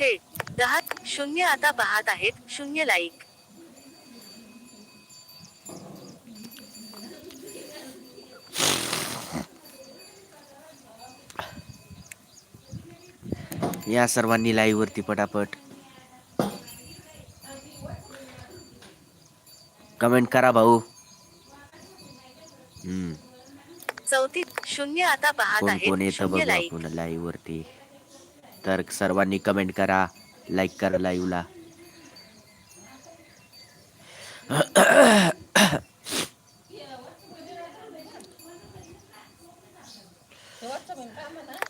थेट दहा शून्य आता पाहत आहेत शून्य लाईक या सर्वांनी लाईव्ह वरती पटापट कमेंट करा भाऊ. हम्म. चौथी शून्य आता पाहत कोण येतं बघू आपण लाईव्ह वरती? तर सर्वांनी कमेंट करा लाईक करा लाईव्हला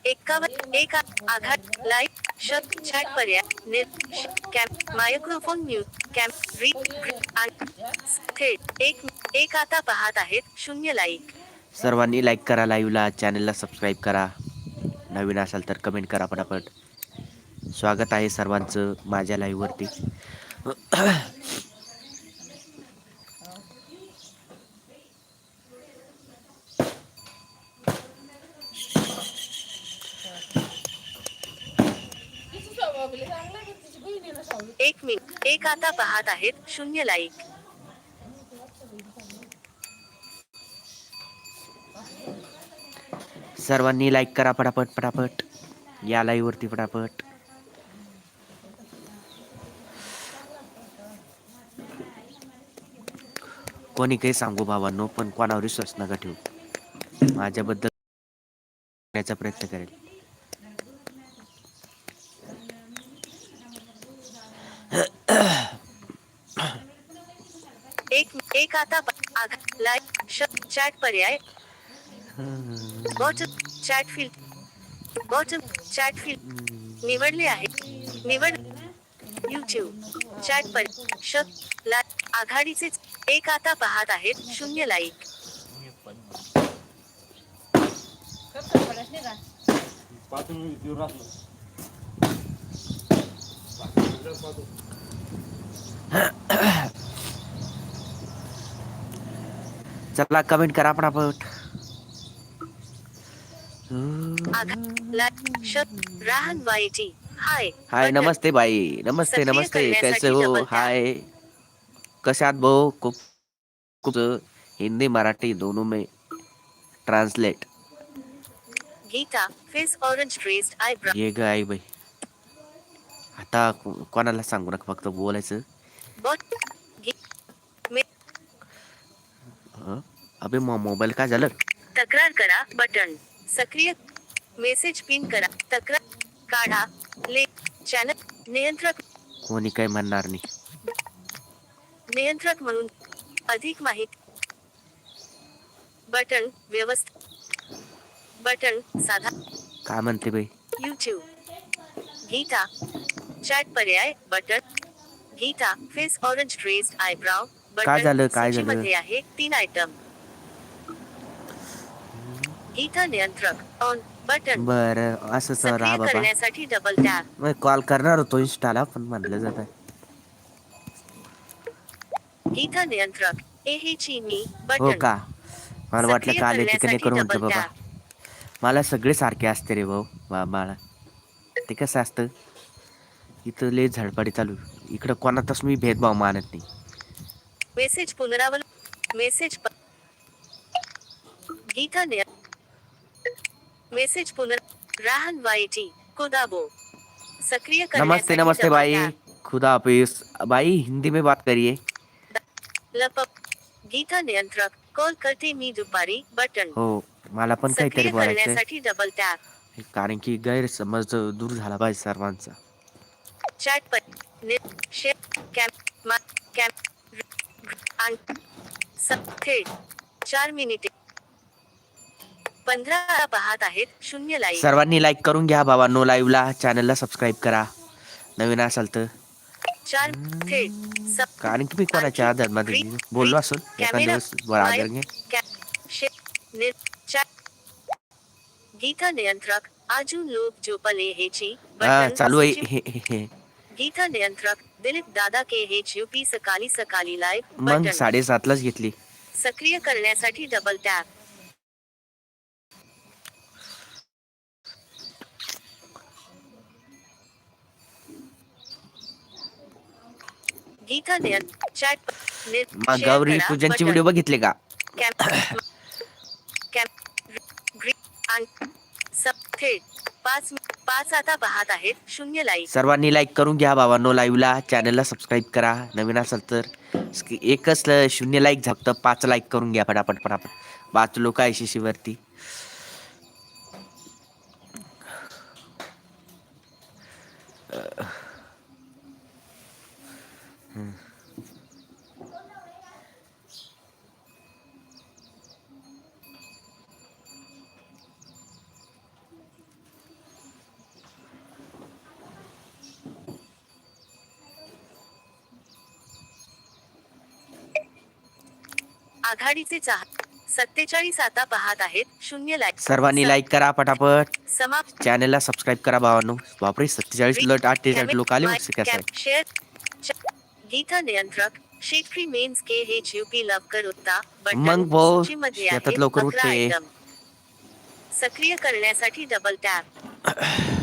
एक आघात लाईक शब्द चॅट पर्याय नेट कॅम मायक्रोफोन री थेट एक एक आता पाहत आहेत शून्य लाईक सर्वांनी लाईक करा लाईव्हला चॅनलला सबस्क्राईब करा. नवीन असाल तर कमेंट करा पटापट. स्वागत आहे सर्वांचं माझ्या लाईव्हवरती एक मिनिट. एक आता पाहत आहेत शून्य लाईक सर्वांनी लाईक करा पटापट पटापट या लाईव्ह वरती पटापट कोणी काही सांगू बाबांनो पण कोणावर विश्वास नका ठेवू. माझ्याबद्दल करण्याचा प्रयत्न करेल. एक एक आता लाईक शब्द चॅट पर्याय. Bottom chat field bottom chat field निवडले आहे. निवड युट्यूब चॅट पर शब्द ला आघाडीचे एक आता पाहत आहेत. शून्य लाईक चला कमेंट करा पटापट आघात लाईक शब्द राहन वाईटी हाय हाय. नमस्ते भाई नमस्ते नमस्ते. कैसे हो. हाय. कशात भाऊ? खूप खूप हिंदी मराठी दोनों में translate Geeta face orange dressed eyebrow ये ग आई बाई. आता कोणाला सांगू नका फक्त बोलायचं? अबे मोबाईल काय झालं? तक्रार करा बटन. सक्रिय मेसेज पिन करा. तक्रार काढा. ले चॅनल नियंत्रक कोणी काही म्हणणार नाही. नियंत्रक म्हणून अधिक माहिती. बटन व्यवस्थ बटन साधा. काय म्हणते बाई? युट्यूब गीता. चॅट पर्याय. Button. Geeta. Face orange dressed eyebrow काय झालं, काय झालं? आहे तीन आयटम नियंत्रक. ऑन बटन बर असं राहा सक्रिय बाबा. करण्यासाठी डबल टॅप मग कॉल करणार होतो इंस्टाला पण म्हणलं जात नियंत्रक. ए हे चीनी हो बटन का? मला वाटलं सक्रिय तिकडे करण्यासाठी double बाबा. मला सगळे सारखे असते रे भाऊ बा बाळा. ते कसं असतं? इथं लय झडपडी चालू. इकडं कोणातच मी भेदभाव मानत नाही. मेसेज पुनरावल मेसेज प- गीता निय मेसेज पुनर राहन वाईटी कोदाबो सक्रिय नमस्ते नमस्ते भाई. खुदा हाफिज। भाई हिंदी में बात करिए। लपप गीता नियंत्रक कॉल करते मी दुपारी बटन। हो मला पण काहीतरी सक्रिय बोलायचं करण्यासाठी डबल टॅप कारण की गैरसमज दूर झाला पाहिजे सर्वांचा। चॅट पर नेट शेअर कॅम मा कॅम आणि स- थेट चार मिनिटे पंधरा पाहत आहेत शून्य लाईक सर्वांनी लाईक करून घ्या बाबा नो लाईव्हला चॅनलला सबस्क्राईब करा. नवीन असाल तर. चार थेट कारण की मी कोणाच्या आधारमध्ये बोललो असून एखाद्या दिवस आदर घे गीता नियंत्रक अजून लोक झोपले हेची हा चालू आहे. हे हे हे. गीता नियंत्रक दिलीप दादा के हेच यूपी सकाळी सकाळी लाईव्ह मग बटन. साडेसातलाच घेतली. सक्रिय करण्यासाठी डबल टॅप गीता चॅट मग गौरी पूजनचे. व्हिडिओ बघितले का? पाच पाच आता पाहत आहेत शून्य लाईक सर्वांनी लाईक करून घ्या बाबांनो लाईव्हला चॅनलला सबस्क्राईब करा. नवीन असाल तर एकच ल- शून्य लाईक झालं पाच लाईक करून घ्या पटापट पटापट पाच लोक आहे शिशीवरती आघाडीचे चाहत सत्तेचाळीस आता पाहत आहेत. शून्य लाईक सर्वांनी लाईक करा पटापट समाप्त. चॅनलला सबस्क्राईब करा भावांनो. बापरे सत्तेचाळीस लट अठ्ठेचाळीस लोक आले होते कसं कॅम- शेअर गीता नियंत्रक शेखरी मेन्स के हे जीवपी लवकर उत्ता बटन मग भाऊ, सूचीमध्ये लवकर 11 उठते. आयटम. सक्रिय करण्यासाठी double tap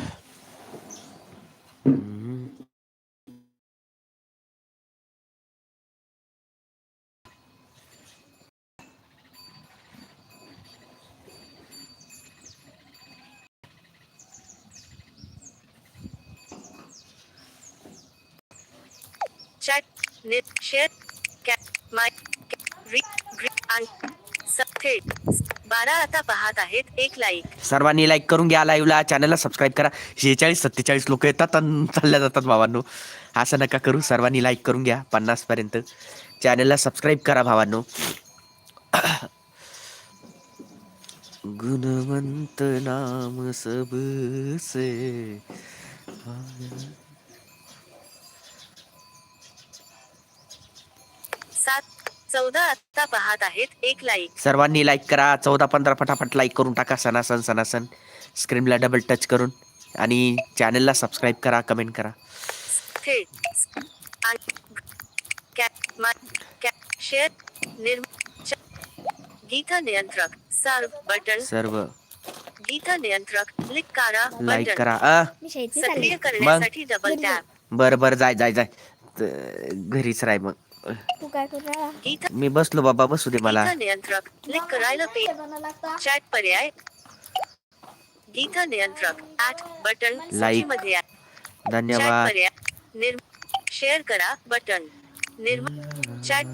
chat net share cap my री ग्री आणि सब थेट बारा आता पाहत आहेत एक लाईक सर्वांनी लाईक करून घ्या लाईव्हला चॅनलला सबस्क्राईब करा. शेहेचाळीस सत्तेचाळीस लोक येतात आणि चालल्या जातात भावांनो. असं नका करू सर्वांनी लाईक करून घ्या पन्नास पर्यंत. चॅनलला सबस्क्राईब करा भावांनो. गुणवंत नाम सबसे. सात चौदा आता पाहत आहेत एक लाईक सर्वांनी लाईक करा चौदा पंधरा फटाफट लाईक करून टाका सणासन सणासन. स्क्रीनला डबल टच करून. आणि चॅनलला सबस्क्राईब करा कमेंट करा. शेअर गीता नियंत्रक सर्व बटन सर्व गीता नियंत्रक क्लिक करा लाईक करा. आ सक्रिय करण्यासाठी डबल टॅप बरं बरं जाय जाय जाय. त- घरीच राय मग. तू काय करू राहिला? गीता मी बसलो बाबा बसू दे मला. गीता नियंत्रक. क्लिक करायला पे लागतं. चॅट पर्याय गीता नियंत्रक. At button Like. सूचीमध्ये आहे. चॅट धन्यवाद. पर्याय निर्म शेअर करा बटन निर्म चॅट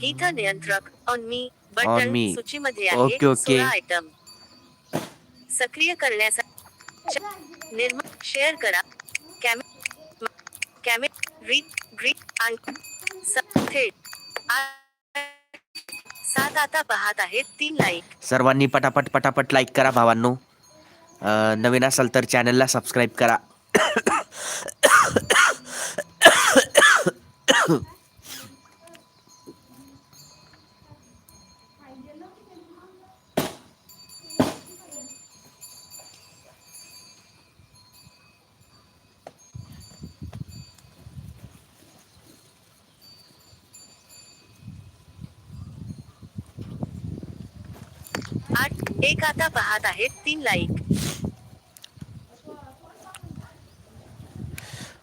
गीता नियंत्रक. On me On button me. सूचीमध्ये आहे. Okay, okay. सोळा आयटम सक्रिय करण्यासाठी निर्म शेअर करा. कॅमे कॅमे रीड ग्रीट आणि सात आता पाहत आहेत तीन लाईक सर्वांनी पटापट पटापट लाईक करा भावांनो. नवीन असाल तर चॅनलला सबस्क्राईब करा. आठ एक आता पाहत आहेत तीन लाईक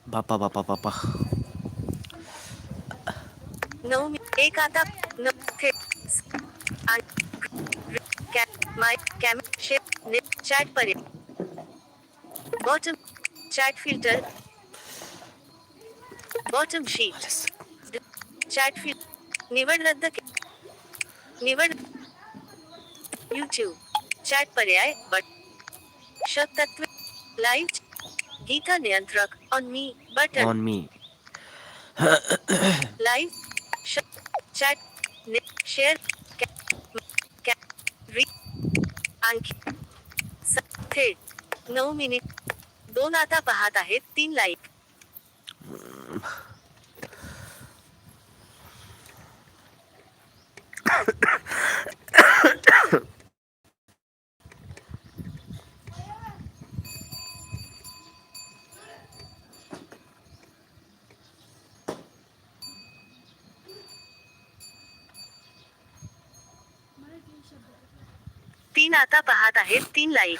बापा बापा बापा. नऊ एक आता माय कॅम शेप ने चॅट पर्याय bottom chat filter bottom sheet chat fill निवड रद्द निवड यूट्यूब चॅट पर्याय बट शतत्व लाईव्ह गीता नियंत्रक on me button on me live chat share आणखी थेट नऊ मिनिट दोन आता पाहत आहेत तीन लाईक तीन आता पाहत आहेत तीन लाईक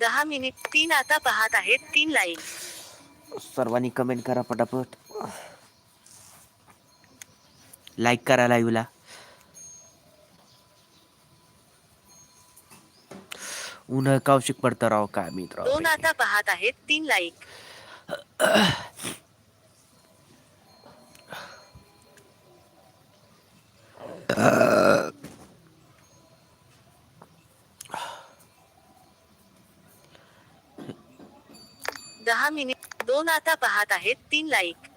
दहा मिनिट तीन आता पाहत आहेत तीन लाईक सर्वांनी कमेंट करा पटापट. लाईक करा लाईव्हला उन्हा कावशिक पडतं राव काय मित्र. दोन आता पाहत आहेत तीन लाईक दहा मिनिट दोन आता पाहत आहेत तीन लाईक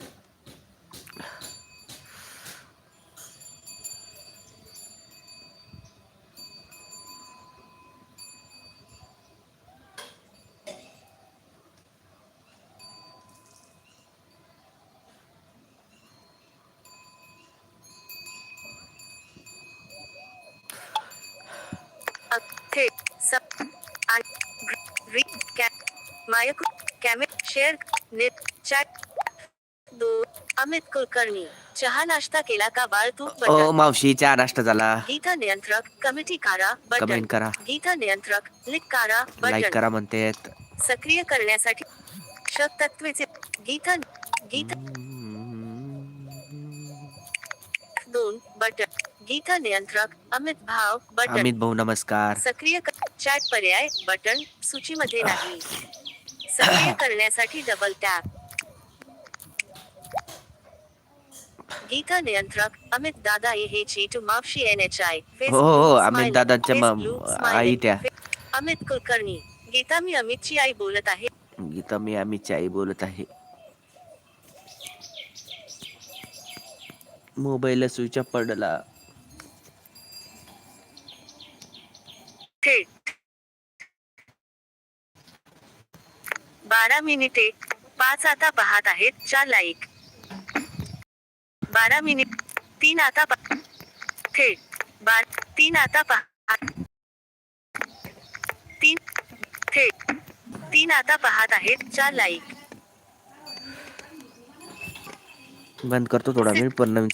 अ- थेट सब आणि ग्र- री कॅ मायक कॅमे शेअर नेट चॅट दो अमित कुलकर्णी चहा नाश्ता केला का बाळ तू ओ मावशी चहा नाश्ता झाला. गीता नियंत्रक कमिटी कारा बटन कमेंट करा. गीता नियंत्रक लिक कारा लाईक बटन करा म्हणतेत सक्रिय करण्यासाठी शक तत्वेचे गीता गीता दोन बटन गीता नियंत्रक अमित भाव बटन अमित भाऊ नमस्कार. सक्रिय चॅट पर्याय बटन सूचीमध्ये नाही. सक्रिय करण्यासाठी डबल टॅप गीता नियंत्रक अमित दादा हे चीटू मावशी एन एच आय हो, हो, अमित दादांच्या आई त्या. अमित कुलकर्णी गीता मी अमितची आई बोलत आहे. गीता मी आम्हीची आई बोलत आहे. मोबाईल स्विच ऑफ पडला थेट बारा मिनिटे पाच आता पाहत आहेत चार लाईक. बारा मिनिट तीन आता थेट बार तीन आता पाहत तीन थेट तीन आता पाहत आहेत चार लाईक. बंद करतो थोडा वेळ पण